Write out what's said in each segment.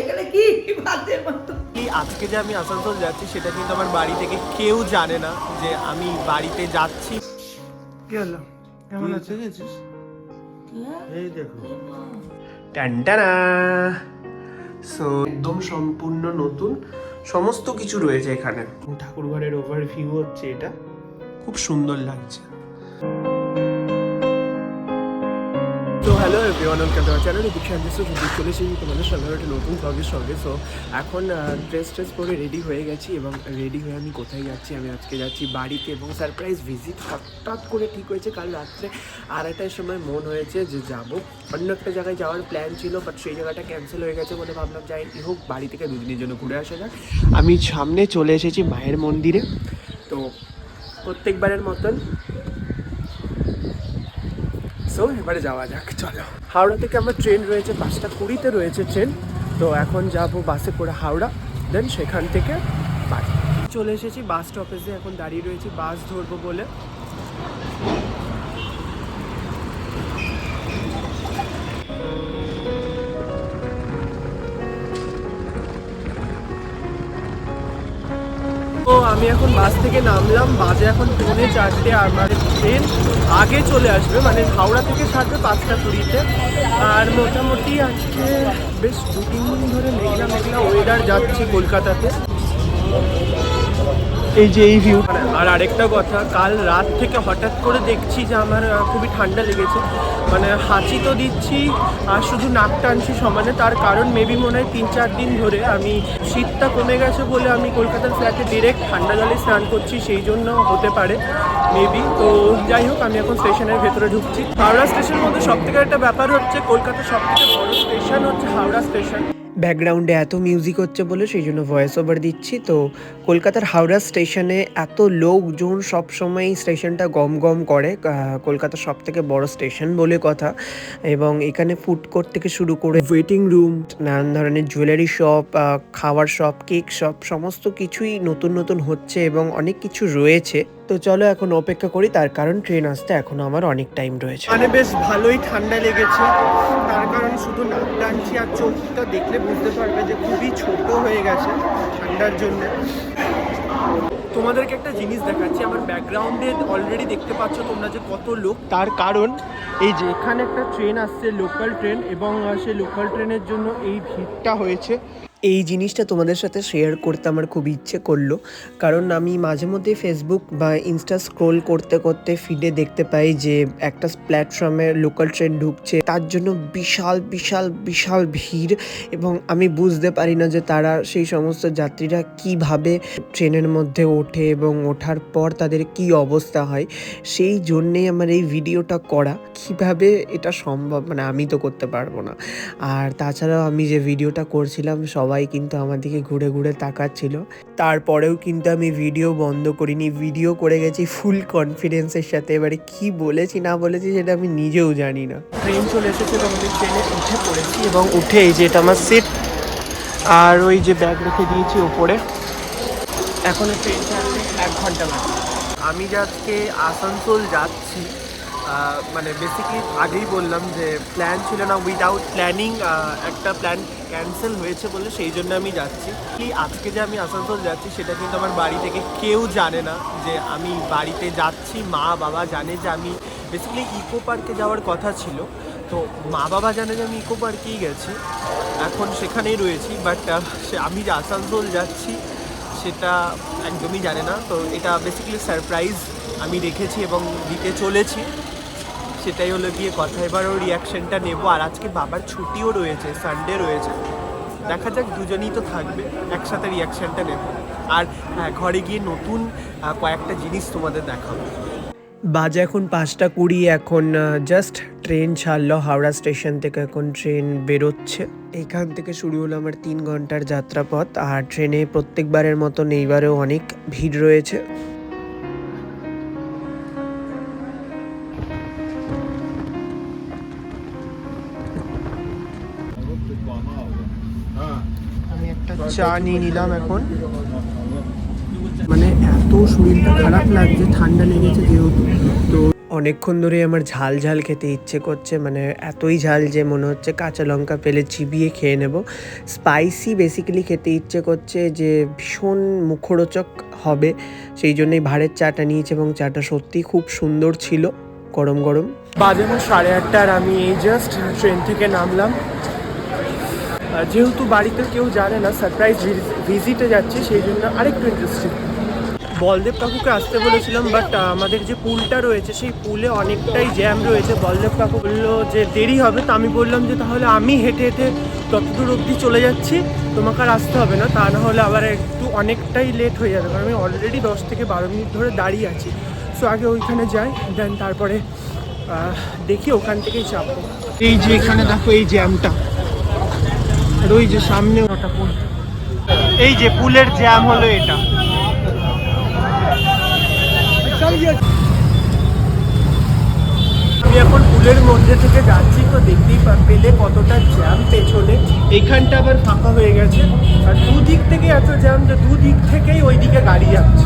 এখানে কি ভাতের মতো? এই আজকে যে আমি আসানসোল যাচ্ছি সেটা কিন্তু আমার বাড়ি থেকে কেউ জানে না যে আমি বাড়িতে যাচ্ছি। কি হলো? কেমন আছে গেছিস এই দেখো। টানটানা সো একদম সম্পূর্ণ নতুন সমস্ত কিছু রয়েছে এখানে। ঠাকুর ঘরের ওভার ভিউ হচ্ছে এটা। খুব সুন্দর লাগছে। তো hello everyone welcome to our channel Deep Shanti so যদি চলে তোমাদের সঙ্গে একটা নতুন ব্লগের সঙ্গে। সো এখন ড্রেস ট্রেস পরে রেডি হয়ে গেছি এবং রেডি হয়ে আমি কোথায় যাচ্ছি? আমি আজকে যাচ্ছি বাড়িতে এবং সারপ্রাইজ ভিজিট হঠাৎ করে ঠিক হয়েছে। কাল রাত্রে আড়াইটার সময় মন হয়েছে যে যাব। অন্য একটা জায়গায় যাওয়ার প্ল্যান ছিল বাট সেই জায়গাটা ক্যান্সেল হয়ে গেছে বলে ভাবলাম, যাই হোক, বাড়ি থেকে দুদিনের জন্য ঘুরে আসা যাক। আমি সামনে চলে এসেছি মায়ের মন্দিরে। তো, প্রত্যেকবারের মতন সো এবারে যাওয়া যাক, চলো। হাওড়া থেকে আমার ট্রেন রয়েছে পাঁচটা কুড়িতে রয়েছে ট্রেন। তো এখন যাব বাসে করে হাওড়া দেন সেখান থেকে বাড়ি। চলে এসেছি বাস স্টপেজে, এখন দাঁড়িয়ে রয়েছি বাস ধরবো বলে। আমি এখন বাস থেকে নামলাম। বাজে এখন পৌনে চারটে আমাদের ট্রেন আগে চলে আসবে মানে হাওড়া থেকে ছাড়বে পাঁচটা কুড়িতে। আর মোটামুটি আজকে বেশ দু তিন দিন ধরে মেঘলা মেঘলা ওয়েদার যাচ্ছে কলকাতাতে। এই যে এই ভিউ আর আরেকটা কথা, কাল রাত থেকে হঠাৎ করে দেখছি যে আমার খুবই ঠান্ডা লেগেছে। মানে হাঁচি তো দিচ্ছি, আর শুধু নাক টানছি সমানে, তার কারণ মেবি মনে হয় তিন চার দিন ধরে আমি শীতটা কমে গেছে বলে আমি কলকাতার ফ্ল্যাটে ডিরেক্ট ঠান্ডা জলে স্নান করছি, সেই জন্য হতে পারে মেবি তো যাই হোক, আমি এখন স্টেশনের ভেতরে ঢুকছি। হাওড়া স্টেশনের মধ্যে সব থেকে একটা ব্যাপার হচ্ছে, কলকাতার সব থেকে বড় স্টেশন হচ্ছে হাওড়া স্টেশন। ব্যাকগ্রাউন্ডে এত মিউজিক হচ্ছে বলে সেই জন্য ভয়েস ওভার দিচ্ছি। তো কলকাতার হাওড়া স্টেশনে এত লোকজন সব সময় স্টেশনটা গম গম করে কলকাতার সব থেকে বড় স্টেশন বলে কথা। এবং এখানে ফুড কোর্ট থেকে শুরু করে ওয়েটিং রুম নানান ধরনের জুয়েলারি শপ খাওয়ার শপ কেক শপ সমস্ত কিছুই নতুন নতুন হচ্ছে এবং অনেক কিছু রয়েছে। তো চলো এখন অপেক্ষা করি, তার কারণ ট্রেন আসতে এখনও আমার অনেক টাইম রয়েছে। মানে বেশ ভালোই ঠান্ডা লেগেছে। তার কারণ শুধু নাক টানছি আর চোখটা দেখলে বুঝতে পারবে যে খুবই ছোট হয়ে গেছে ঠান্ডার জন্য। তোমাদেরকে একটা জিনিস দেখাচ্ছি, আমার ব্যাকগ্রাউন্ডে অলরেডি দেখতে পাচ্ছ তোমরা যে কত লোক। তার কারণ এই যে এখানে একটা ট্রেন আসছে লোকাল ট্রেন এবং সেই লোকাল ট্রেনের জন্য এই ভিড়টা হয়েছে। এই জিনিসটা তোমাদের সাথে শেয়ার করতে আমার খুব ইচ্ছে করল। কারণ আমি মাঝে মধ্যে ফেসবুক বা ইনস্টা স্ক্রোল করতে করতে ফিডে দেখতে পাই যে একটা প্ল্যাটফর্মে লোকাল ট্রেন ঢুকছে, তার জন্য বিশাল বিশাল বিশাল ভিড় এবং আমি বুঝতে পারি না যে তারা সেই সমস্ত যাত্রীরা কীভাবে ট্রেনের মধ্যে ওঠে এবং ওঠার পর তাদের কি অবস্থা হয়, সেই জন্যেই আমার এই ভিডিওটা করা। কীভাবে এটা সম্ভব? মানে আমি তো করতে পারব না। আর তাছাড়াও আমি যে ভিডিওটা করছিলাম সবাই কিন্তু আমার দিকে ঘুরে ঘুরে তাকাচ্ছিল। তারপরেও কিন্তু আমি ভিডিও বন্ধ করিনি ভিডিও করে গেছি ফুল কনফিডেন্সের সাথে। এবারে কি বলেছি না বলেছি সেটা আমি নিজেও জানি না। ট্রেন চলে এসেছে এবং আমি ট্রেনে উঠে পড়েছি এবং উঠে এই যে এটা আমার সিট আর ওই যে ব্যাগ রেখে দিয়েছি ওপরে। এখনও ট্রেন ছাড়তে এক ঘণ্টা বাকি। আমি যে আজকে আসানসোল যাচ্ছি মানে বেসিকলি আগেই বললাম যে প্ল্যান ছিল না উইদাউট প্ল্যানিং একটা প্ল্যান ক্যান্সেল হয়েছে বলে সেই জন্য আমি যাচ্ছি। কি আজকে যে আমি আসানসোল যাচ্ছি সেটা কিন্তু আমার বাড়ি থেকে কেউ জানে না যে আমি বাড়িতে যাচ্ছি, মা বাবা জানে যে আমি বেসিক্যালি ইকো পার্কে যাওয়ার কথা ছিল। তো মা বাবা জানে যে আমি ইকো পার্কেই গেছি, এখন সেখানেই রয়েছি বাট আমি যে আসানসোল যাচ্ছি সেটা একদমই জানে না। তো এটা বেসিক্যালি সারপ্রাইজ আমি রেখেছি এবং দিতে চলেছি। সেটাই হলো গিয়ে কথা। এবার ওর রিয়াকশনটা নেব। আর আজকে বাবার ছুটিও রয়েছে সানডে রয়েছে। দেখা যাক, দুজনেই তো থাকবে। একসাথে রিয়াকশনটা নেব। আর হ্যাঁ ঘরে গিয়ে নতুন কয়েকটা জিনিস তোমাদের দেখাবো। বাজে এখন পাঁচটা কুড়ি, এখন জাস্ট ট্রেন ছাড়লো, হাওড়া স্টেশন থেকে এখন ট্রেন বেরোচ্ছে। এখান থেকে শুরু হলো আমার তিন ঘণ্টার যাত্রাপথ। আর ট্রেনে প্রত্যেকবারের মতন এইবারেও অনেক ভিড় রয়েছে। চা নিয়ে নিলাম এখন। মানে এত শরীরটা খারাপ লাগছে, ঠান্ডা লেগেছে যেহেতু। তো অনেকক্ষণ ধরে আমার ঝাল ঝাল খেতে ইচ্ছে করছে মানে এতই ঝাল যে মনে হচ্ছে কাঁচা লঙ্কা পেলে চিবিয়ে খেয়ে নেব। স্পাইসি বেসিক্যালি খেতে ইচ্ছে করছে যে ভীষণ মুখরোচক হবে, সেই জন্যই ভাড়ের চাটা নিয়েছে এবং চাটা সত্যি খুব সুন্দর ছিল, গরম গরম। এখন সাড়ে আটটার, আমি এই জাস্ট ট্রেন থেকে নামলাম। যেহেতু বাড়িতে কেউ জানে না সারপ্রাইজ ভিজিটে যাচ্ছি, সেই জন্য আরেকটু ইন্টারেস্টিং বলদেব কাকুকে আসতে বলেছিলাম বাট আমাদের যে পুলটা রয়েছে, সেই পুলে অনেকটাই জ্যাম রয়েছে। বলদেব কাকু বলল যে, দেরি হবে। তো আমি বললাম যে, তাহলে আমি হেঁটে হেঁটে ততদূর অবধি চলে যাচ্ছি, তোমাকে আর আসতে হবে না। তা না হলে আবার একটু অনেকটাই লেট হয়ে যাবে, কারণ আমি অলরেডি দশ থেকে বারো মিনিট ধরে দাঁড়িয়ে আছি। সো আগে ওইখানে যাই দেন তারপরে দেখি ওখান থেকেই চাপবো এই যে এখানে দেখো, এই জ্যামটা আর ওই যে সামনে ওটা পুল। এই যে পুলের জ্যাম হলো এটা। আমি এখন পুলের মধ্যে থেকে যাচ্ছি, তো দেখতেই পেলে কতটা জ্যাম পেছনে। এইখানটা আবার ফাঁকা হয়ে গেছে। আর দুদিক থেকে এত জ্যাম যে দুদিক থেকেই ওইদিকে গাড়ি যাচ্ছে।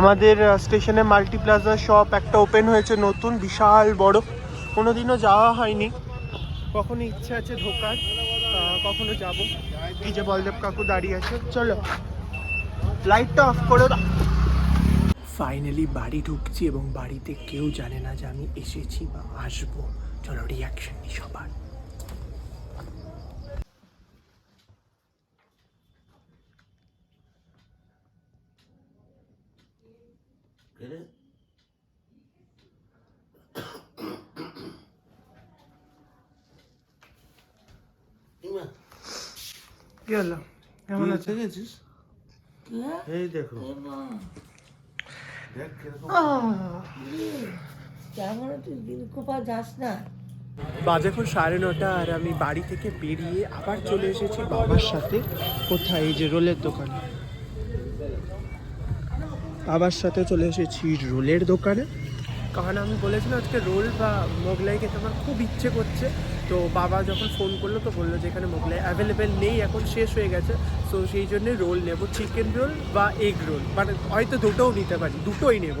আমাদের স্টেশনে মাল্টি প্লাজা শপ একটা ওপেন হয়েছে নতুন, বিশাল বড়। কোনোদিনও যাওয়া হয়নি। কখনো ইচ্ছে আছে ঢোকার? কখনো যাব? এই যে বলদেব কাকু দাঁড়িয়ে আছে, চলো। লাইটটা অফ করে। ফাইনালি বাড়ি ঢুকছি এবং বাড়িতে কেউ জানে না যে আমি এসেছি বা আসব। চলো রিয়াকশন নি সবার। কেরে ইমা কি হলো? কেমন আছে? গেছিস হ্যাঁ? এই দেখো। কেমন তুই দিলকুপা যাস না। বাজে এখন সাড়ে নটা আর আমি বাড়ি থেকে বেরিয়ে আবার চলে এসেছি বাবার সাথে। কোথায়? এই যে রোলের দোকানে। বাবার সাথে চলে এসেছি রোলের দোকানে। কারণ আমি বলেছিলাম আজকে রোল বা মোগলাই খেতে আমার খুব ইচ্ছে করছে। তো বাবা যখন ফোন করল তো বলল যে এখানে মোগলাই অ্যাভেলেবেল নেই এখন শেষ হয়ে গেছে। সো সেই জন্য রোল নেব চিকেন রোল বা এগ রোল মানে হয়তো দুটোও নিতে পারি দুটোই নেব।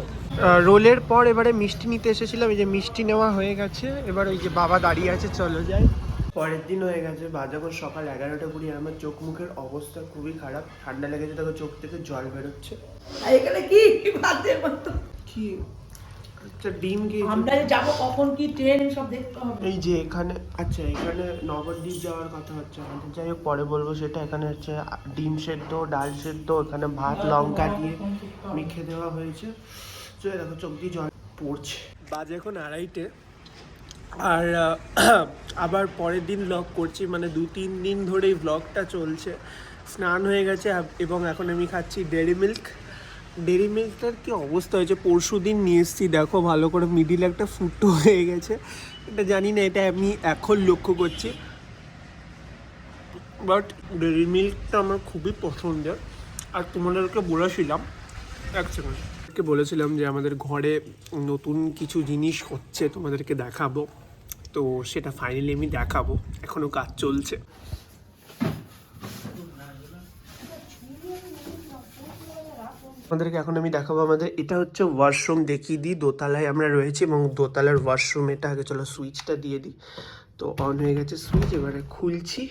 রোলের পর এবারে মিষ্টি নিতে এসেছিলাম এই যে মিষ্টি নেওয়া হয়ে গেছে। এবার ওই যে বাবা দাঁড়িয়ে আছে চলো যাই। পরের দিন হয়ে গেছে বা যখন সকাল এগারোটা কুড়ি আমার চোখ মুখের অবস্থা খুবই খারাপ। ঠান্ডা লেগেছে দেখো চোখ থেকে জল বেরোচ্ছে। এখানে কি? ভাতের মতো কি? আচ্ছা ডিম খেয়েছি আমরা যে যাব কখন কি ট্রেন সব দেখতে হবে। এই যে এখানে আচ্ছা এখানে নবদ্বীপ যাওয়ার কথা হচ্ছে আমাদের। যাই হোক পরে বলব সেটা। এখানে হচ্ছে ডিম সেদ্ধ ডাল সেদ্ধ এখানে ভাত লঙ্কা দিয়ে মেখে দেওয়া হয়েছে। তো দেখো চোখ দিয়ে জল পড়ছে। বাজে এখন আড়াইটে। আর আবার পরের দিন ব্লগ করছি। মানে দু তিন দিন ধরেই ব্লগটা চলছে। স্নান হয়ে গেছে এবং এখন আমি খাচ্ছি ডেরি মিল্ক ডেরি মিল্কটার কি অবস্থা হয়েছে? পরশু দিন নিয়ে এসেছি দেখো ভালো করে মিডিল একটা ফুটো হয়ে গেছে। এটা জানি না, এটা আমি এখন লক্ষ্য করছি। বাট ডেরি মিল্কটা আমার খুবই পছন্দের। আর তোমাদেরকে বলেছিলাম, এক সেকেন্ডকে বলেছিলাম যে আমাদের ঘরে নতুন কিছু জিনিস হচ্ছে, তোমাদেরকে দেখাবো। তো সেটা ফাইনালি আমি দেখাবো। এখনও কাজ চলছে। আমাদেরকে এখন আমি দেখাবো আমাদের। এটা হচ্ছে ওয়াশরুম দেখিয়ে দিই। দোতলায় আমরা রয়েছি এবং দোতলার ওয়াশরুম এটা আগে চলো সুইচটা দিয়ে দিই। তো অন হয়ে গেছে সুইচ এবারে খুলছি।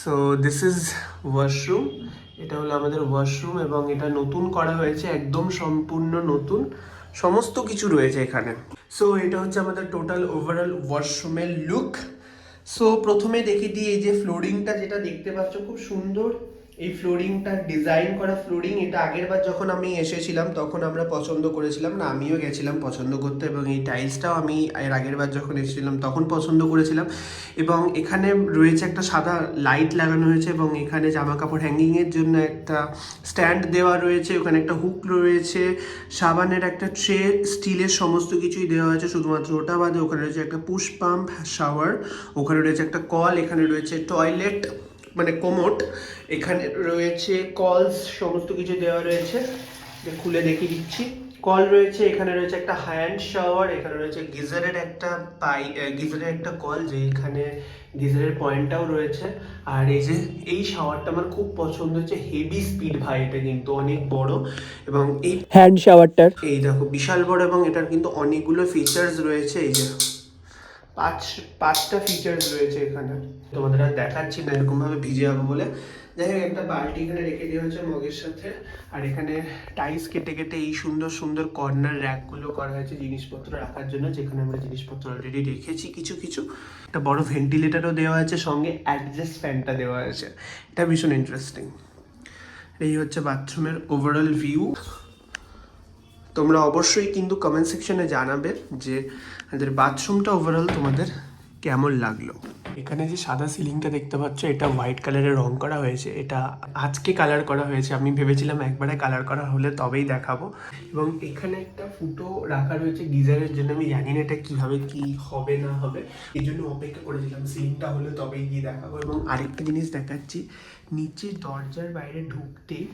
সো দিস ইজ ওয়াশরুম এটা হলো আমাদের ওয়াশরুম এবং এটা নতুন করা হয়েছে, একদম সম্পূর্ণ নতুন। সমস্ত কিছু রয়েছে এখানে। সো এটা হচ্ছে আমাদের টোটাল ওভারঅল ওয়াশরুমের লুক সো প্রথমে দেখে দিই এই যে ফ্লোরিংটা যেটা দেখতে পাচ্ছ, খুব সুন্দর। এই ফ্লোরিংটা ডিজাইন করা ফ্লোরিং, এটা আগের বার যখন আমি এসেছিলাম, তখন আমরা পছন্দ করেছিলাম। না, আমিও গেছিলাম পছন্দ করতে এবং এই টাইলসটাও আমি এর আগের বার যখন এসেছিলাম, তখন পছন্দ করেছিলাম। এবং এখানে রয়েছে একটা সাদা লাইট লাগানো হয়েছে এবং এখানে জামা কাপড় হ্যাঙ্গিংয়ের জন্য একটা স্ট্যান্ড দেওয়া রয়েছে। ওখানে একটা হুক রয়েছে। সাবানের একটা ট্রে স্টিলের সমস্ত কিছুই দেওয়া হয়েছে শুধুমাত্র ওটা বাদে ওখানে রয়েছে একটা পুশ পাম্প শাওয়ার ওখানে রয়েছে একটা কল এখানে রয়েছে টয়লেট মানে কোমোট এখানে রয়েছে কলস সমস্ত কিছু দেওয়া রয়েছে। যে খুলে দেখিয়ে দিচ্ছি। কল রয়েছে এখানে রয়েছে একটা হ্যান্ড শাওয়ার এখানে রয়েছে গিজারের একটা পাই গিজারের একটা কল যে এখানে গিজারের পয়েন্টটাও রয়েছে। আর এই যে এই শাওয়ারটা আমার খুব পছন্দ হচ্ছে হেভি স্পিড ভাই এটা কিন্তু অনেক বড়। এবং এই হ্যান্ড শাওয়ারটার এই দেখো বিশাল বড় এবং এটার কিন্তু অনেকগুলো ফিচার্স রয়েছে। এই যে পাঁচ, পাঁচটা ফিচার্স রয়েছে এখানে। তোমাদের আর দেখাচ্ছি না এরকম ভাবে ভিজে যাব বলে। যাই হোক, একটা বালতি এখানে রেখে দেওয়া হয়েছে মগের সাথে। আর এখানে টাইলস কেটে কেটে এই সুন্দর সুন্দর কর্নার র্যাকগুলো করা হয়েছে জিনিসপত্র রাখার জন্য, যেখানে আমরা জিনিসপত্র অলরেডি রেখেছি কিছু কিছু। একটা বড় ভেন্টিলেটারও দেওয়া আছে, সঙ্গে অ্যাডজাস্ট ফ্যানটা দেওয়া আছে। এটা ভীষণ ইন্টারেস্টিং এই হচ্ছে বাথরুমের ওভারঅল ভিউ তোমরা অবশ্যই কিন্তু কমেন্ট সেকশনে জানাবে যে আমাদের বাথরুমটা ওভারঅল তোমাদের কেমন লাগল। এখানে যে সাদা সিলিংটা দেখতে পাচ্ছ, এটা হোয়াইট কালারের রং করা হয়েছে। এটা আজকে কালার করা হয়েছে। আমি ভেবেছিলাম একবারে কালার করা হলে তবেই দেখাবো। এবং এখানে একটা ফুটো রাখা রয়েছে গিজারের জন্য। আমি জানি না এটা কীভাবে কি হবে, না হবে। এই জন্য অপেক্ষা করেছিলাম সিলিংটা হলে তবেই গিয়ে দেখাবো। এবং আরেকটা জিনিস দেখাচ্ছি। নিচে দরজার বাইরে ঢুকতে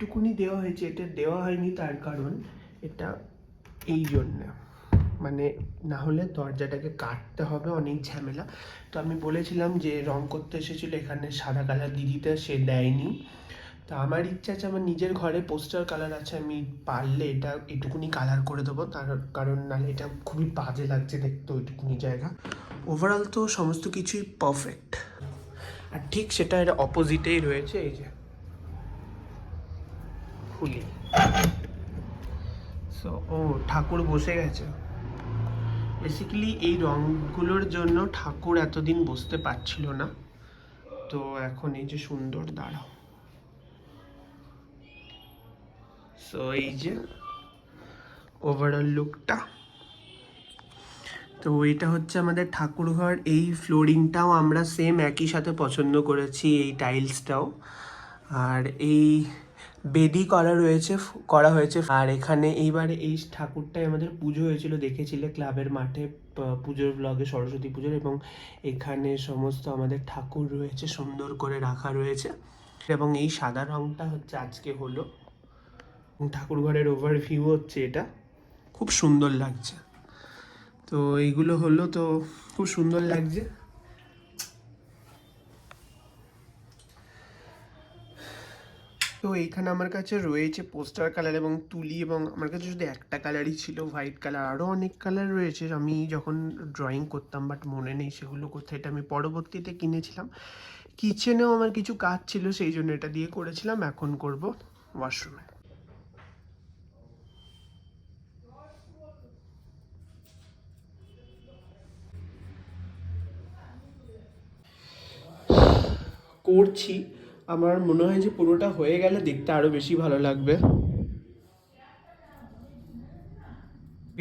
এইটুকুনি দেওয়া হয়েছে, এটা দেওয়া হয়নি তার কারণ এটা এই জন্য। মানে না হলে দরজাটাকে কাটতে হবে, অনেক ঝামেলা। তো আমি বলেছিলাম যে রং করতে এসেছিল এখানে সাদা কালার দিদিতে সে দেয়নি। তো আমার ইচ্ছা আছে, আমার নিজের ঘরে পোস্টার কালার আছে, আমি পারলে এটা এটুকুনি কালার করে দেবো। তার কারণ নাহলে এটা খুবই বাজে লাগছে দেখতে ওইটুকুনি জায়গা। ওভারঅল তো সমস্ত কিছুই পারফেক্ট আর ঠিক সেটা এর অপোজিটেই রয়েছে, এই যে খুলি। সো ও, ঠাকুর বসে গেছে। বেসিক্যালি এই রঙগুলোর জন্য ঠাকুর এতদিন বসতে পারছিল না। তো এখন এই যে সুন্দর দাঁড়াও। সো এই যে ওভারঅল লুকটা তো এটা হচ্ছে আমাদের ঠাকুরঘর। এই ফ্লোরিংটাও আমরা সেম একই সাথে পছন্দ করেছি, এই টাইলসটাও আর এই বেদি করা রয়েছে করা হয়েছে। আর এখানে এইবারে এই ঠাকুরটাই আমাদের পুজো হয়েছিল, দেখেছিলে ক্লাবের মাঠে পুজোর ব্লগে সরস্বতী পুজোর এবং এখানে সমস্ত আমাদের ঠাকুর রয়েছে, সুন্দর করে রাখা রয়েছে। এবং এই সাদা রংটা হচ্ছে আজকে হলো। ঠাকুর ঘরের ওভারভিউ হচ্ছে এটা। খুব সুন্দর লাগছে। তো এইগুলো হলো, তো খুব সুন্দর লাগছে। তো এইখানে আমার কাছে রয়েছে পোস্টার কালার এবং তুলি এবং আমার কাছে শুধু একটা কালারই ছিল হোয়াইট কালার আরও অনেক কালার রয়েছে। আমি যখন ড্রয়িং করতাম বাট মনে নেই সেগুলো কোথায়, এটা আমি পরবর্তীতে কিনেছিলাম। কিচেনেও আমার কিছু কাজ ছিল, সেই জন্য এটা দিয়ে করেছিলাম, এখন করব ওয়াশরুমে করছি। আমার মনে হয় যে পুরোটা হয়ে গেলে দেখতে আরও বেশি ভালো লাগবে।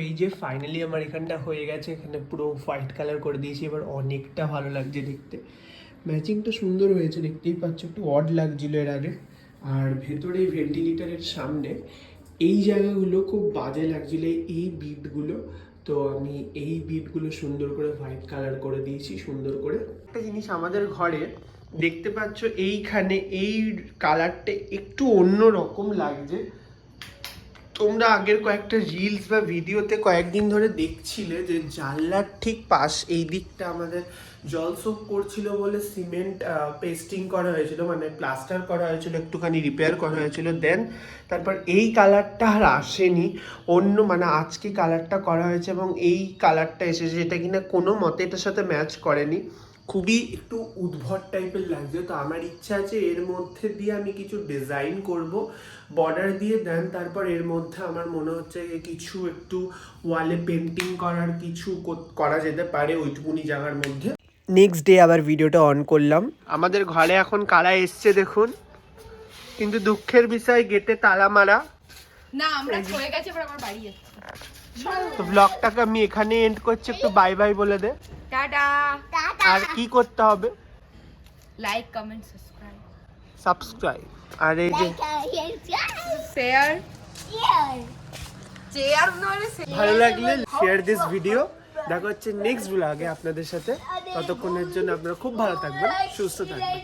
এই যে ফাইনালি আমার এখানটা হয়ে গেছে, এখানে পুরো হোয়াইট কালার করে দিয়েছি, এবার অনেকটা ভালো লাগছে দেখতে। ম্যাচিংটা সুন্দর হয়েছে, দেখতেই পাচ্ছ, একটু অড লাগছিল এর আগে। আর ভেতরে ভেন্টিলেটারের সামনে, এই জায়গাগুলো খুব বাজে লাগছিল, এই বিটগুলো তো আমি এই বিটগুলো সুন্দর করে হোয়াইট কালার করে দিয়েছি, সুন্দর করে। একটা জিনিস আমাদের ঘরে দেখতে পাচ্ছ এইখানে এই কালারটা একটু অন্য রকম লাগছে। তোমরা আগের কয়েকটা রিলস বা ভিডিওতে কয়েকদিন ধরে দেখছিলে যে জানলার ঠিক পাশ এই দিকটা আমাদের জল সোপ করছিল বলে সিমেন্ট পেস্টিং করা হয়েছিল মানে প্লাস্টার করা হয়েছিল, একটুখানি রিপেয়ার করা হয়েছিল দেন তারপর এই কালারটা আর আসেনি। অন্য মানে আজকে কালারটা করা হয়েছে এবং এই কালারটা এসেছে, যেটা কিনা কোনো মতে এটার সাথে ম্যাচ করেনি। খুবই একটু উদ্ভট টাইপের লাগছে। তো আমার ইচ্ছা আছে এর মধ্যে দিয়ে আমি কিছু ডিজাইন করব। বর্ডার দিয়ে দেন তারপর এর মধ্যে আমার মনে হচ্ছে যে কিছু একটু ওয়ালে পেন্টিং করার কিছু করা যেতে পারে ওইটুকুনি জায়গার মধ্যে। নেক্সট ডে আবার ভিডিওটা অন করলাম। আমাদের ঘরে এখন কারা এসছে দেখুন। কিন্তু দুঃখের বিষয় গেটে তালা মারা। না আমরা চলে গেছি বাড়ি যাচ্ছি তো ব্লগটাকে আমি এখানে এন্ড করছি একটু বাই বাই বলে দে। টাটা। আর কি করতে হবে? লাইক কমেন্ট সাবস্ক্রাইব সাবস্ক্রাইব আর এই যে শেয়ার চেয়ার নয় ভালো লাগলে শেয়ার দিস ভিডিও দেখা হচ্ছে নেক্সট ব্লগে আপনাদের সাথে। ততক্ষণের জন্য আপনারা খুব ভালো থাকবেন সুস্থ থাকবেন।